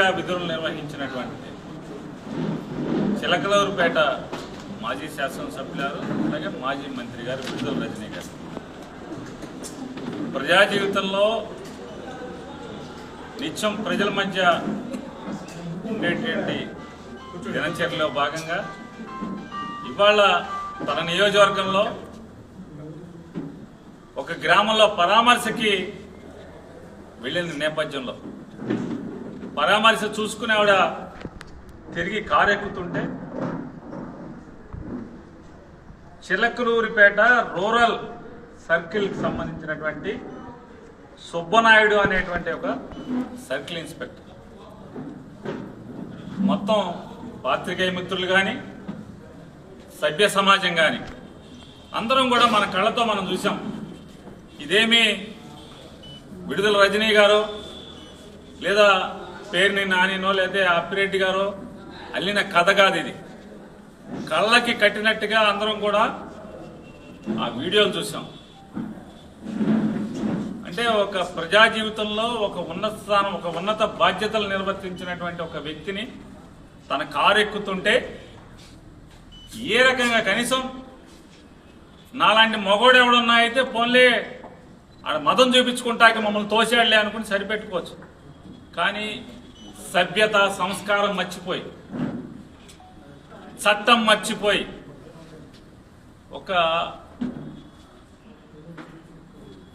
మంత్రిగా విధులు నిర్వహించినటువంటి చిలకలూరుపేట మాజీ శాసనసభ్యులారు అలాగే మాజీ మంత్రి గారు విడుదల రజనీ గారు ప్రజా జీవితంలో నిత్యం ప్రజల మధ్య ఉండేటువంటి దినచర్యలో భాగంగా ఇవాళ తన నియోజకవర్గంలో ఒక గ్రామంలో పరామర్శకి వెళ్ళిన నేపథ్యంలో పరామర్శ చూసుకుని ఆవిడ తిరిగి కారు ఎక్కుతుంటే చిలకలూరిపేట రూరల్ సర్కిల్కి సంబంధించినటువంటి సుబ్బనాయుడు అనేటువంటి ఒక సర్కిల్ ఇన్స్పెక్టర్. మొత్తం పాత్రికేయ మిత్రులు కానీ సభ్య సమాజం కానీ అందరం కూడా మన కళ్ళతో మనం చూసాం ఇదేమి విడుదల రజనీ గారు లేదా పేరుని నానినో లేదా అప్పిరెడ్డి గారో అల్లిన కథ కాదు ఇది. కళ్ళకి కట్టినట్టుగా అందరం కూడా ఆ వీడియోలు చూసాం. అంటే ఒక ప్రజా జీవితంలో ఒక ఉన్నత స్థానం ఒక ఉన్నత బాధ్యతలు నిర్వర్తించినటువంటి ఒక వ్యక్తిని తన కారు ఎక్కుతుంటే ఏ రకంగా కనీసం నాలాంటి మగోడు ఎవడన్నా అయితే పోన్లే ఆడ మదం చూపించుకుంటాక మమ్మల్ని తోసేయాలి అనుకుని సరిపెట్టుకోవచ్చు. కానీ సభ్యత సంస్కారం మర్చిపోయి. చట్టం మర్చిపోయి. ఒక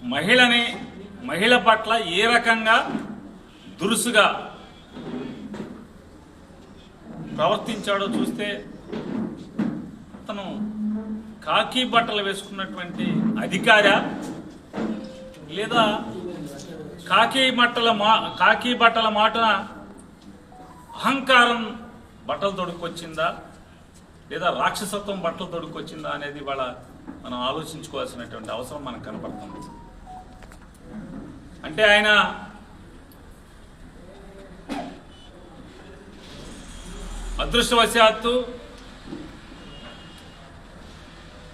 మహిళని మహిళ పట్ల ఏ రకంగా దురుసుగా ప్రవర్తించాడో చూస్తే అతను కాకి బట్టలు వేసుకున్నటువంటి అధికార? లేదా కాకి బట్టల మా కాకి బట్టల మాటన అహంకారం బట్టలు తొడుక్కొచ్చిందా? లేదా రాక్షసత్వం బట్టలు తొడుక్కొచ్చిందా అనేది వాళ్ళ మనం ఆలోచించుకోవాల్సినటువంటి అవసరం మనకు కనపడుతుంది. అంటే ఆయన అదృష్టవశాత్తు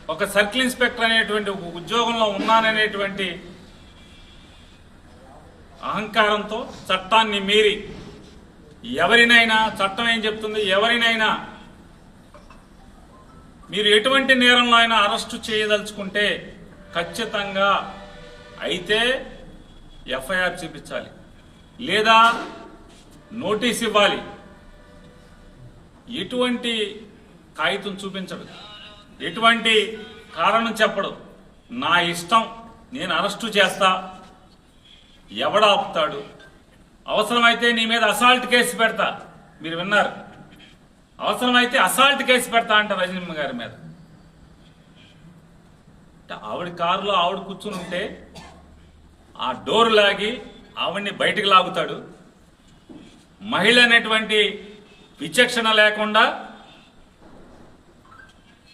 ఒక సర్కిల్ ఇన్స్పెక్టర్ అనేటువంటి ఒక ఉద్యోగంలో ఉన్నాననేటువంటి అహంకారంతో చట్టాన్ని మీరి ఎవరినైనా చట్టం ఏం చెప్తుంది? ఎవరినైనా మీరు ఎటువంటి నేరంలో అయినా అరెస్టు చేయదలుచుకుంటే ఖచ్చితంగా అయితే ఎఫ్ఐఆర్ చూపించాలి. లేదా నోటీస్ ఇవ్వాలి. ఎటువంటి కాగితం చూపించడు ఎటువంటి కారణం చెప్పడు? నా ఇష్టం. నేను అరెస్టు చేస్తా. ఎవడ ఆపుతాడు? అవసరమైతే నీ మీద అసాల్ట్ కేసు పెడతా. మీరు విన్నారు. అవసరమైతే అసాల్ట్ కేసు పెడతా అంట రజనీమ్మ గారి మీద. ఆవిడ కారులో ఆవిడ కూర్చుని ఉంటే ఆ డోర్ లాగి ఆవిడ్ని బయటికి లాగుతాడు. మహిళ అనేటువంటి విచక్షణ లేకుండా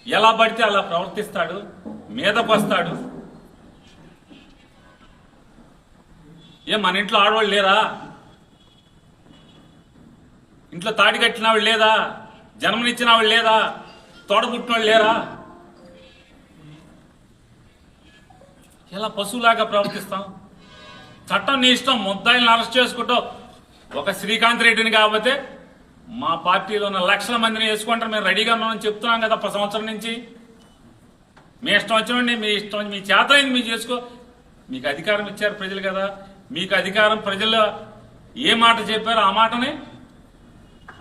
ఎలా పడితే అలా ప్రవర్తిస్తాడు మీదకు వస్తాడు. ఏ మన ఇంట్లో ఆడవాళ్ళు లేరా? ఇంట్లో తాడి కట్టిన వాళ్ళు లేదా? జన్మనిచ్చిన వాళ్ళు లేదా? తోడబుట్టిన వాళ్ళు లేరా? ఇలా పశువులాగా ప్రవర్తిస్తాం? చట్టం నీ ఇష్టం ముద్దాయిలను అరెస్ట్ చేసుకుంటావు. ఒక శ్రీకాంత్ రెడ్డిని కాకపోతే మా పార్టీలో ఉన్న లక్షల మందిని వేసుకుంటారు. మేము రెడీగా ఉన్నామని చెప్తున్నాం కదా ఒక సంవత్సరం నుంచి. మీ ఇష్టం వచ్చినండి మీ ఇష్టం మీ చేత అయింది మీరు చేసుకో. మీకు అధికారం ఇచ్చారు ప్రజలు కదా. మీకు అధికారం ప్రజలు ఏ మాట చెప్పారో ఆ మాటని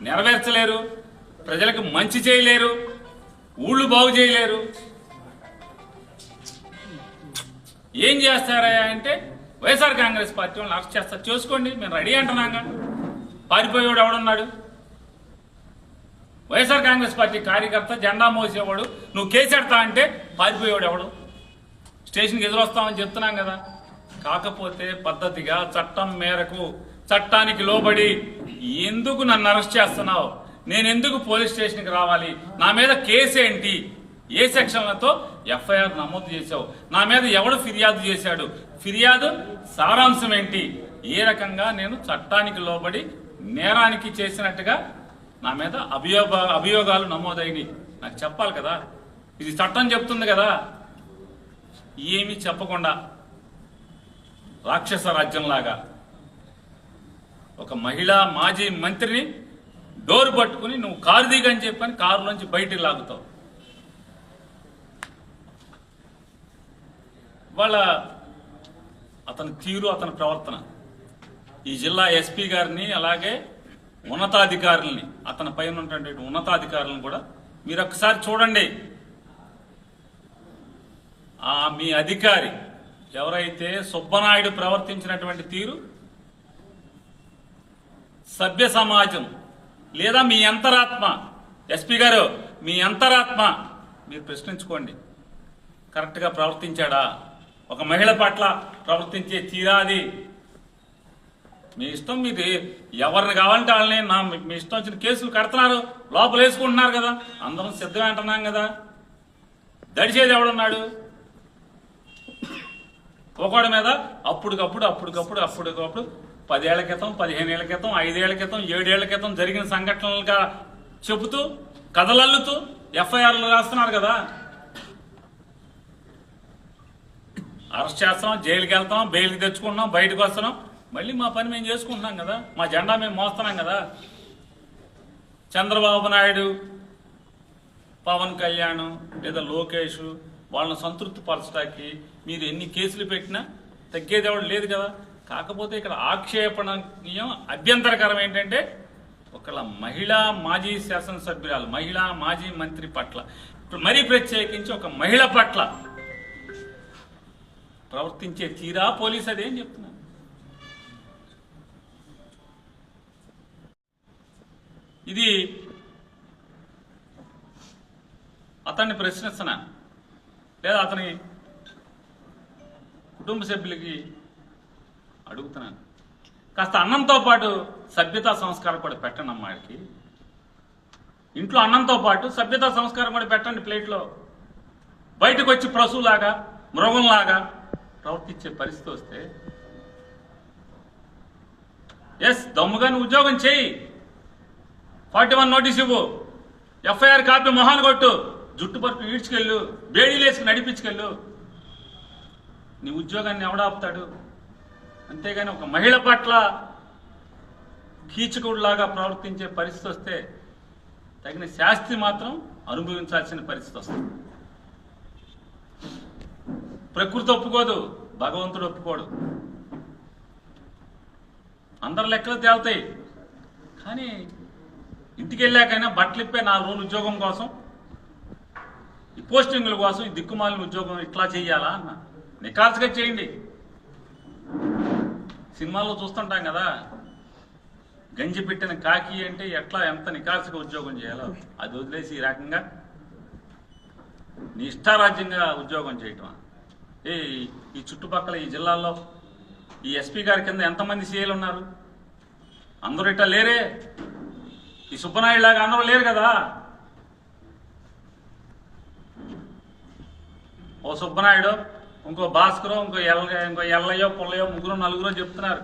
నెరవేర్చలేరు. ప్రజలకు మంచి చేయలేరు. ఊళ్ళు బాగు చేయలేరు. ఏం చేస్తారా అంటే వైఎస్ఆర్ కాంగ్రెస్ పార్టీ వాళ్ళని అరెస్ట్ చేస్తారు. చేసుకోండి మేము రెడీ అంటున్నాగా పారిపోయేవాడు ఎవడున్నాడు? వైఎస్ఆర్ కాంగ్రెస్ పార్టీ కార్యకర్త జెండా మోసేవాడు. నువ్వు కేసెడతా అంటే పారిపోయేవాడు ఎవడు? స్టేషన్కి ఎదురొస్తామని చెప్తున్నాం కదా. కాకపోతే పద్ధతిగా చట్టం మేరకు చట్టానికి లోబడి ఎందుకు నన్ను అరెస్ట్ చేస్తున్నావు? నేను ఎందుకు పోలీస్ స్టేషన్కి రావాలి? నా మీద కేసు ఏంటి? ఏ సెక్షన్లతో ఎఫ్ఐఆర్ నమోదు చేశావు? నా మీద ఎవడు ఫిర్యాదు చేశాడు? ఫిర్యాదు సారాంశం ఏంటి? ఏ రకంగా నేను చట్టానికి లోబడి నేరానికి చేసినట్టుగా నా మీద అభియోగ అభియోగాలు నమోదైనవి? నాకు చెప్పాలి కదా? ఇది చట్టం చెప్తుంది కదా? ఏమీ చెప్పకుండా రాక్షస రాజ్యంలాగా ఒక మహిళా మాజీ మంత్రిని డోరు పట్టుకుని నువ్వు కారు దిగని చెప్పని కారులోంచి బయటికి లాగుతావు. వాళ్ళ అతని తీరు అతని ప్రవర్తన. ఈ జిల్లా ఎస్పీ గారిని అలాగే ఉన్నతాధికారుల్ని అతని పైన ఉన్నటువంటి ఉన్నతాధికారులను కూడా మీరు ఒక్కసారి చూడండి. ఆ మీ అధికారి ఎవరైతే సుబ్బనాయుడు ప్రవర్తించినటువంటి తీరు సభ్య సమాజం లేదా మీ అంతరాత్మ. ఎస్పీ గారు మీ అంతరాత్మ. మీరు ప్రశ్నించుకోండి. కరెక్ట్గా ప్రవర్తించాడా? ఒక మహిళ పట్ల ప్రవర్తించే తీరాది మీ ఇష్టం మీరు ఎవరిని కావాలంటే వాళ్ళని నా మీ ఇష్టం వచ్చిన కేసులు కడుతున్నారు లోపల వేసుకుంటున్నారు కదా. అందరం సిద్ధమే అంటున్నాం కదా. దడిచేది ఎవడున్నాడు? ఒకడి మీద అప్పటికప్పుడు అప్పటికప్పుడు అప్పటికప్పుడు పదేళ్ళ క్రితం పదిహేను ఏళ్ళ క్రితం ఐదేళ్ళ క్రితం ఏడేళ్ళ క్రితం జరిగిన సంఘటనలుగా చెబుతూ కథలల్లుతూ ఎఫ్ఐఆర్లు రాస్తున్నారు కదా. అరెస్ట్ చేస్తాం జైలుకి వెళ్తాం బెయిల్కి తెచ్చుకుంటున్నాం బయటకు వస్తున్నాం. మళ్ళీ మా పని మేము చేసుకుంటున్నాం కదా. మా జెండా మేము మోస్తున్నాం కదా. చంద్రబాబు నాయుడు పవన్ కళ్యాణ్ లేదా లోకేష్ వాళ్ళని సంతృప్తి పరచడానికి మీరు ఎన్ని కేసులు పెట్టినా తగ్గేదేవాడు లేదు కదా. కాకపోతే ఇక్కడ ఆక్షేపణీయం అభ్యంతరకరం ఏంటంటే ఒకళ్ళ మహిళా మాజీ శాసనసభ్యురాలు మహిళా మాజీ మంత్రి పట్ల ఇప్పుడు మరీ ప్రత్యేకించి ఒక మహిళ పట్ల ప్రవర్తించే తీరా పోలీస్ అదేం చెప్తున్నాను ఇది అతన్ని ప్రశ్నిస్తున్నాను లేదా అతని కుటుంబ సభ్యులకి అడుగుతున్నాను. కాస్త అన్నంతో పాటు సభ్యతా సంస్కారం కూడా పెట్టండి అమ్మాయికి ఇంట్లో అన్నంతో పాటు సభ్యతా సంస్కారం కూడా పెట్టండి ప్లేట్లో. బయటకు వచ్చి పశువులాగా మృగంలాగా ప్రవర్తించే పరిస్థితి వస్తే. ఎస్ దమ్ముగాని ఉద్యోగం చేయి. ఫార్టీ వన్ నోటీస్ ఇవ్వు. ఎఫ్ఐఆర్ కాపీ మొహాలు కొట్టు. జుట్టు పరుపు ఈడ్చుకెళ్ళు బేడీలు వేసుకుని నడిపించుకెళ్ళు. నీ ఉద్యోగాన్ని ఎవడాపుతాడు అంతేగాని ఒక మహిళ పట్ల కీచకుడిలాగా ప్రవర్తించే పరిస్థితి వస్తే తగిన శాస్తి మాత్రం అనుభవించాల్సిన పరిస్థితి వస్తుంది. ప్రకృతి ఒప్పుకోదు భగవంతుడు ఒప్పుకోడు. అందరి లెక్కలు తేలుతాయి. కానీ ఇంటికి వెళ్ళాకైనా బట్టలు ఇప్పే నాలుగు రోజులు ఉద్యోగం కోసం ఈ పోస్టింగ్ల కోసం ఈ దిక్కుమాలిన ఉద్యోగం ఇట్లా చేయాలా అన్న. నికాల్స్గా చేయండి. సినిమాల్లో చూస్తుంటాం కదా. గంజి పెట్టిన కాకి అంటే ఎట్లా ఎంత నికాల్సిగా ఉద్యోగం చేయాలో అది వదిలేసి ఈ రకంగా నీ ఇష్టారాజ్యంగా ఉద్యోగం చేయటం. ఏ ఈ చుట్టుపక్కల ఈ జిల్లాల్లో ఈ ఎస్పీ గారి కింద ఎంతమంది సీఏలు ఉన్నారు? అందరూ ఇట్లా లేరే. ఈ సుబ్బనాయుడు లాగా అందరూ లేరు కదా. ఓ సుబ్బనాయుడు ఇంకో భాస్కరో ఇంకో ఎల్ల ఇంకో ఎల్లయ్యో పుల్లయ్యో ముగ్గురు నలుగురో చెప్తున్నారు.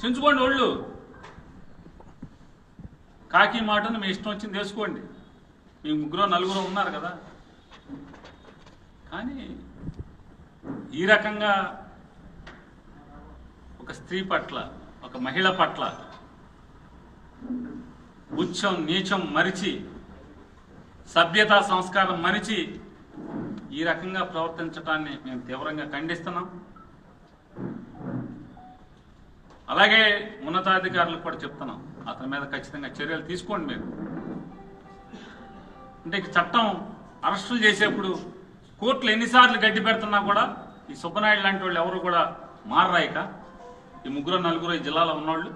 చించుకోండి ఒళ్ళు. కాకి మాటను మీ ఇష్టం వచ్చింది తెలుసుకోండి మీ ముగ్గురు నలుగురు ఉన్నారు కదా. కానీ ఈ రకంగా ఒక స్త్రీ పట్ల ఒక మహిళ పట్ల ఉచ్చం నీచం మరిచి సభ్యతా సంస్కారం మరిచి ఈ రకంగా ప్రవర్తించడాన్ని మేము తీవ్రంగా ఖండిస్తున్నాం. అలాగే ఉన్నతాధికారులకు కూడా చెప్తున్నాం. అతని మీద ఖచ్చితంగా చర్యలు తీసుకోండి మీరు. అంటే చట్టం అరెస్టులు చేసేప్పుడు కోర్టులు ఎన్నిసార్లు గడ్డి పెడుతున్నా కూడా ఈ సుబ్బనాయుడు లాంటి వాళ్ళు ఎవరు కూడా మారరాయిక ఈ ముగ్గురు నలుగురు ఈ జిల్లాలో ఉన్నవాళ్ళు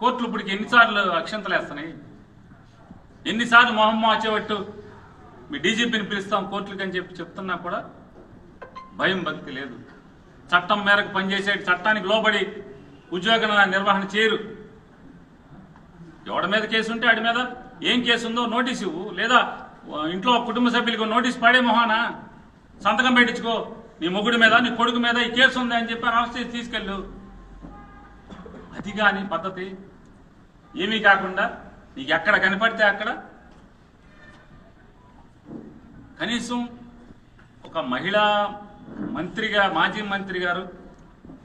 కోర్టులు ఇప్పటికి ఎన్నిసార్లు అక్షంతలేస్తున్నాయి ఎన్నిసార్లు మొహమ్మ వచ్చేవట్టు మీ డీజీపీని పిలుస్తాం కోర్టులకి అని చెప్పి చెప్తున్నా కూడా భయం భక్తి లేదు. చట్టం మేరకు పనిచేసే చట్టానికి లోబడి ఉద్యోగ నిర్వహణ చేయరు. ఎవడి మీద కేసు ఉంటే వాడి మీద ఏం కేసు ఉందో నోటీస్ ఇవ్వు. లేదా ఇంట్లో కుటుంబ సభ్యులకు నోటీస్ పడే మొహానా? సంతకం పెట్టించుకో. నీ మొగుడి మీద నీ కొడుకు మీద ఈ కేసు ఉంది అని చెప్పి రాష్ట్ర చేసి తీసుకెళ్ళు. అది కానీ పద్ధతి ఏమీ కాకుండా నీకు ఎక్కడ కనపడితే అక్కడ? కనీసం ఒక మహిళా మంత్రిగా మాజీ మంత్రి గారు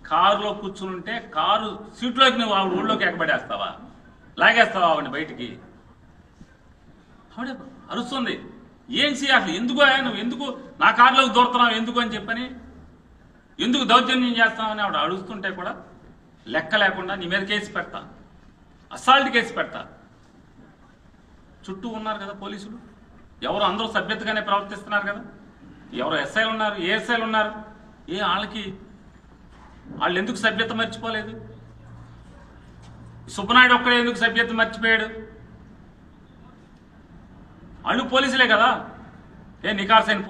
కారులో కూర్చుని ఉంటే కారు సీట్లోకి నువ్వు ఆవిడ ఊళ్ళోకి ఎక్కబడేస్తావా లాగేస్తావా ఆవిడ బయటికి? ఆవిడ అరుస్తుంది. ఏం చేయాలి అసలు? ఎందుకు నువ్వు ఎందుకు నా కారులోకి దూరుతున్నావు ఎందుకు అని చెప్పని? ఎందుకు దౌర్జన్యం చేస్తామని ఆవిడ అడుగుతుంటే కూడా లెక్క లేకుండా నీ మీద కేసు పెడతా. అసాల్ట్ కేసు పెడతా. చుట్టూ ఉన్నారు కదా పోలీసులు? ఎవరు అందరూ సభ్యతగానే ప్రవర్తిస్తున్నారు కదా? ఎవరు ఎస్ఐలు ఉన్నారు ఏ ఎస్ఐలు ఉన్నారు? ఏ వాళ్ళకి వాళ్ళు ఎందుకు సభ్యత మర్చిపోలేదు? సుబ్బనాయుడు ఒక్కడే ఎందుకు సభ్యత మర్చిపోయాడు? వాళ్ళు పోలీసులే కదా? ఏ నికార్సైన